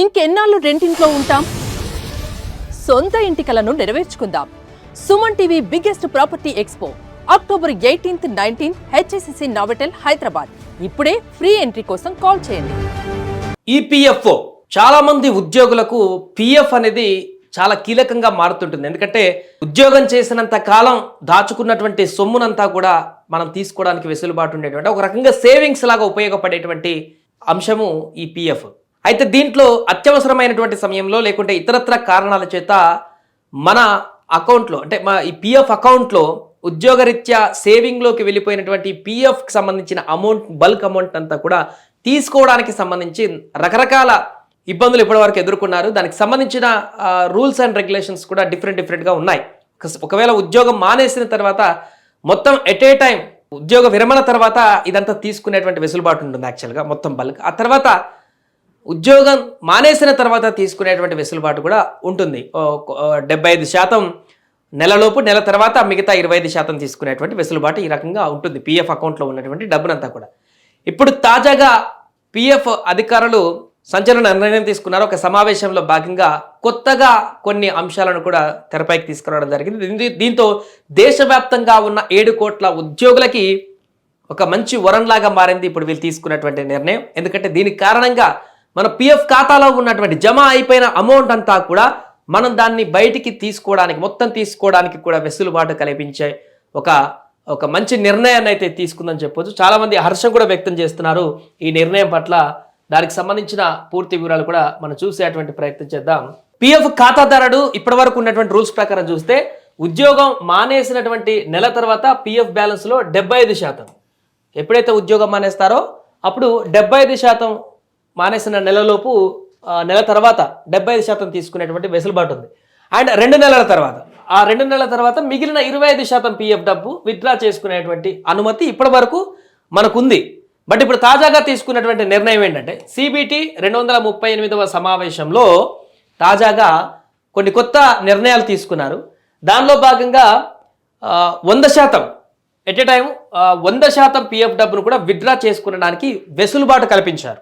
ఇంకెన్నాళ్ళు రెంటింట్లో ఉంటాం? సొంత ఇంటి కలను నెరవేర్చుకుందాం. Suman TV biggest property expo. October eighteenth nineteenth HSCC Novotel Hyderabad. ఇప్పుడే ఫ్రీ ఎంట్రీ కోసం కాల్ చేయండి. ఈపీఎఫ్ఓ చాలా మంది ఉద్యోగులకు పిఎఫ్ అనేది చాలా కీలకంగా మారుతుంటుంది. ఎందుకంటే ఉద్యోగం చేసినంత కాలం దాచుకున్నటువంటి సొమ్మునంతా కూడా మనం తీసుకోవడానికి వెసులుబాటు ఉండేటువంటి ఒక రకంగా సేవింగ్స్ లాగా ఉపయోగపడేటువంటి అంశము ఈ పిఎఫ్. అయితే దీంట్లో అత్యవసరమైనటువంటి సమయంలో లేకుంటే ఇతరత్ర కారణాల చేత మన అకౌంట్లో అంటే మా ఈ పిఎఫ్ అకౌంట్లో ఉద్యోగరీత్యా సేవింగ్లోకి వెళ్ళిపోయినటువంటి పిఎఫ్కి సంబంధించిన అమౌంట్ బల్క్ అమౌంట్ అంతా కూడా తీసుకోవడానికి సంబంధించి రకరకాల ఇబ్బందులు ఇప్పటివరకు ఎదుర్కొన్నారు. దానికి సంబంధించిన రూల్స్ అండ్ రెగ్యులేషన్స్ కూడా డిఫరెంట్ డిఫరెంట్గా ఉన్నాయి. ఒకవేళ ఉద్యోగం మానేసిన తర్వాత మొత్తం ఎట్ ఏ టైం ఉద్యోగ విరమణ తర్వాత ఇదంతా తీసుకునేటువంటి వెసులుబాటు ఉంటుంది యాక్చువల్గా మొత్తం బల్క్. ఆ తర్వాత ఉద్యోగం మానేసిన తర్వాత తీసుకునేటువంటి వెసులుబాటు కూడా ఉంటుంది. డెబ్బై ఐదు శాతం నెలలోపు నెల తర్వాత మిగతా ఇరవై ఐదు శాతం తీసుకునేటువంటి వెసులుబాటు ఈ రకంగా ఉంటుంది. పిఎఫ్ అకౌంట్లో ఉన్నటువంటి డబ్బునంతా కూడా. ఇప్పుడు తాజాగా పిఎఫ్ అధికారులు సంచలన నిర్ణయం తీసుకున్నారు. ఒక సమావేశంలో భాగంగా కొత్తగా కొన్ని అంశాలను కూడా తెరపైకి తీసుకురావడం జరిగింది. దీంతో దేశవ్యాప్తంగా ఉన్న ఏడు కోట్ల ఉద్యోగులకి ఒక మంచి వరంలాగా మారింది. ఇప్పుడు వీళ్ళు తీసుకున్నటువంటి నిర్ణయం. ఎందుకంటే దీనికి కారణంగా మన పిఎఫ్ ఖాతాలో ఉన్నటువంటి జమ అయిపోయిన అమౌంట్ అంతా కూడా మనం దాన్ని బయటికి తీసుకోవడానికి మొత్తం తీసుకోవడానికి కూడా వెసులుబాటు కల్పించే ఒక ఒక మంచి నిర్ణయాన్ని అయితే తీసుకుందని చెప్పొచ్చు. చాలామంది హర్షం కూడా వ్యక్తం చేస్తున్నారు. ఈ నిర్ణయం పట్ల దానికి సంబంధించిన పూర్తి వివరాలు కూడా మనం చూసేటువంటి ప్రయత్నం చేద్దాం. పిఎఫ్ ఖాతాదారుడు ఇప్పటి వరకు ఉన్నటువంటి రూల్స్ ప్రకారం చూస్తే ఉద్యోగం మానేసినటువంటి నెల తర్వాత పిఎఫ్ బ్యాలెన్స్లో డెబ్బై ఐదు శాతం. ఎప్పుడైతే ఉద్యోగం మానేస్తారో అప్పుడు డెబ్బై ఐదు శాతం మానేసిన నెలలోపు నెల తర్వాత డెబ్బై ఐదు శాతం తీసుకునేటువంటి వెసులుబాటు ఉంది. అండ్ రెండు నెలల తర్వాత ఆ రెండు నెలల తర్వాత మిగిలిన ఇరవై ఐదు శాతం పిఎఫ్ డబ్బు విత్డ్రా చేసుకునేటువంటి అనుమతి ఇప్పటి వరకు మనకుంది. బట్ ఇప్పుడు తాజాగా తీసుకున్నటువంటి నిర్ణయం ఏంటంటే సిబిటి రెండు వందల ముప్పై ఎనిమిదవ సమావేశంలో తాజాగా కొన్ని కొత్త నిర్ణయాలు తీసుకున్నారు. దానిలో భాగంగా వంద శాతం ఎట్ ఎ టైం వంద శాతం పిఎఫ్ డబ్బును కూడా విత్డ్రా చేసుకునడానికి వెసులుబాటు కల్పించారు.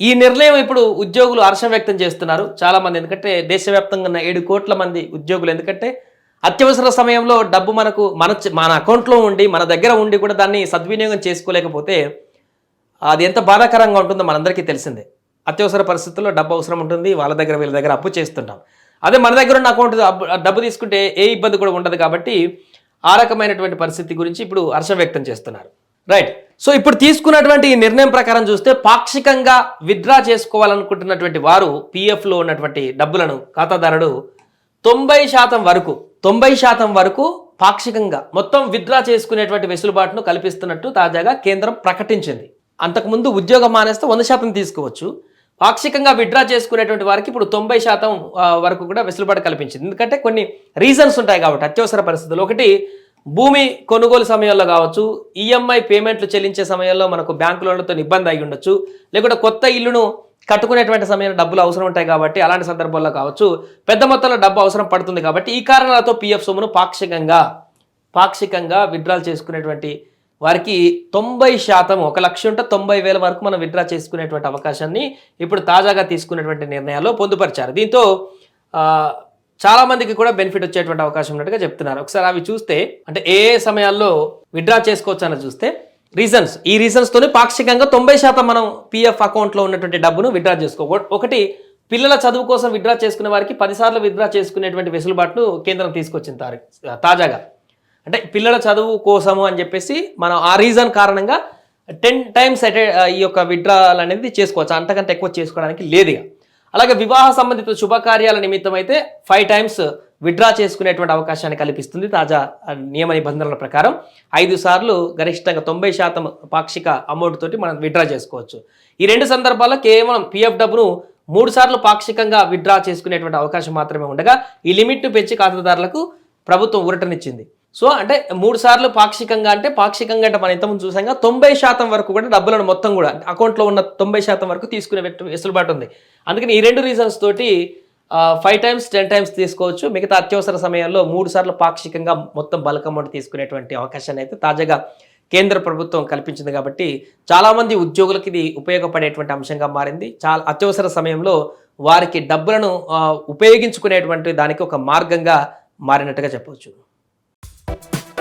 ఈ నిర్ణయం ఇప్పుడు ఉద్యోగులు హర్షం వ్యక్తం చేస్తున్నారు. చాలామంది ఎందుకంటే దేశవ్యాప్తంగా ఉన్న ఏడు కోట్ల మంది ఉద్యోగులు ఎందుకంటే అత్యవసర సమయంలో డబ్బు మనకు మన మన అకౌంట్లో ఉండి మన దగ్గర ఉండి కూడా దాన్ని సద్వినియోగం చేసుకోలేకపోతే అది ఎంత బాధాకరంగా ఉంటుందో మనందరికీ తెలిసిందే. అత్యవసర పరిస్థితుల్లో డబ్బు అవసరం ఉంటుంది వాళ్ళ దగ్గర వీళ్ళ దగ్గర అప్పు చేస్తుంటాం. అదే మన దగ్గర ఉన్న అకౌంట్ డబ్బు తీసుకుంటే ఏ ఇబ్బంది కూడా ఉండదు కాబట్టి ఆ రకమైనటువంటి పరిస్థితి గురించి ఇప్పుడు హర్షం వ్యక్తం చేస్తున్నారు. రైట్. సో ఇప్పుడు తీసుకున్నటువంటి ఈ నిర్ణయం ప్రకారం చూస్తే పాక్షికంగా విత్డ్రా చేసుకోవాలనుకుంటున్నటువంటి వారు పిఎఫ్లో ఉన్నటువంటి డబ్బులను ఖాతాదారుడు తొంభై శాతం వరకు తొంభై శాతం వరకు పాక్షికంగా మొత్తం విత్డ్రా చేసుకునేటువంటి వెసులుబాటును కల్పిస్తున్నట్టు తాజాగా కేంద్రం ప్రకటించింది. అంతకుముందు ఉద్యోగం మానేస్తే వంద శాతం తీసుకోవచ్చు. పాక్షికంగా విత్డ్రా చేసుకునేటువంటి వారికి ఇప్పుడు తొంభై శాతం వరకు కూడా వెసులుబాటు కల్పించింది. ఎందుకంటే కొన్ని రీజన్స్ ఉంటాయి కాబట్టి అత్యవసర పరిస్థితులు. ఒకటి భూమి కొనుగోలు సమయంలో కావచ్చు ఈఎంఐ పేమెంట్లు చెల్లించే సమయంలో మనకు బ్యాంకు లోన్లతో ఇబ్బంది అయి ఉండొచ్చు. లేకుంటే కొత్త ఇల్లును కట్టుకునేటువంటి సమయంలో డబ్బులు అవసరం ఉంటాయి కాబట్టి అలాంటి సందర్భాల్లో కావచ్చు. పెద్ద మొత్తంలో డబ్బు అవసరం పడుతుంది కాబట్టి ఈ కారణాలతో పిఎఫ్ సొమ్మును పాక్షికంగా పాక్షికంగా విత్డ్రాల్ చేసుకునేటువంటి వారికి తొంభై శాతం ఒక లక్ష ఉంటే తొంభై వేల వరకు మనం విత్డ్రా చేసుకునేటువంటి అవకాశాన్ని ఇప్పుడు తాజాగా తీసుకునేటువంటి నిర్ణయాల్లో పొందుపరిచారు. దీంతో చాలా మందికి కూడా బెనిఫిట్ వచ్చేటువంటి అవకాశం ఉన్నట్టుగా చెప్తున్నారు. ఒకసారి అవి చూస్తే అంటే ఏ ఏ సమయాల్లో విత్డ్రా చేసుకోవచ్చు అని చూస్తే రీజన్స్ ఈ రీజన్స్తోనే పాక్షికంగా తొంభై శాతం మనం పిఎఫ్ అకౌంట్లో ఉన్నటువంటి డబ్బును విత్డ్రా చేసుకో ఒకటి పిల్లల చదువు కోసం విత్డ్రా చేసుకునే వారికి పదిసార్లు విత్డ్రా చేసుకునేటువంటి వెసులుబాటును కేంద్రం తీసుకొచ్చింది తారి- తాజాగా. అంటే పిల్లల చదువు కోసము అని చెప్పేసి మనం ఆ రీజన్ కారణంగా టెన్ టైమ్స్ అటే ఈ యొక్క విత్డ్రాల్ అనేది చేసుకోవచ్చు. అంతకంటే ఎక్కువ చేసుకోవడానికి లేదుగా అలాగే వివాహ సంబంధిత శుభకార్యాల నిమిత్తం అయితే ఫైవ్ టైమ్స్ విత్డ్రా చేసుకునేటువంటి అవకాశాన్ని కల్పిస్తుంది తాజా నియమ నిబంధనల ప్రకారం. ఐదు సార్లు గరిష్టంగా తొంభై శాతం పాక్షిక అమౌంట్ తోటి మనం విత్డ్రా చేసుకోవచ్చు. ఈ రెండు సందర్భాల్లో కేవలం పిఎఫ్ డబ్బును మూడు సార్లు పాక్షికంగా విత్డ్రా చేసుకునేటువంటి అవకాశం మాత్రమే ఉండగా ఈ లిమిట్ను పెంచి ఖాతాదారులకు ప్రభుత్వం ఊరటనిచ్చింది. సో అంటే మూడు సార్లు పాక్షికంగా అంటే పాక్షికంగా అంటే మనం ఇంతకుముందు చూసాంగా తొంభై శాతం వరకు కూడా డబ్బులను మొత్తం కూడా అకౌంట్లో ఉన్న తొంభై శాతం వరకు తీసుకునే వెసులుబాటు ఉంది. అందుకని ఈ రెండు రీజన్స్ తోటి ఫైవ్ టైమ్స్ టెన్ టైమ్స్ తీసుకోవచ్చు. మిగతా అత్యవసర సమయంలో మూడు సార్లు పాక్షికంగా మొత్తం బల్క్ అమౌంట్ తీసుకునేటువంటి అవకాశాన్ని అయితే తాజాగా కేంద్ర ప్రభుత్వం కల్పించింది కాబట్టి చాలామంది ఉద్యోగులకి ఇది ఉపయోగపడేటువంటి అంశంగా మారింది. చాలా అత్యవసర సమయంలో వారికి డబ్బులను ఉపయోగించుకునేటువంటి దానికి ఒక మార్గంగా మారినట్టుగా చెప్పవచ్చు.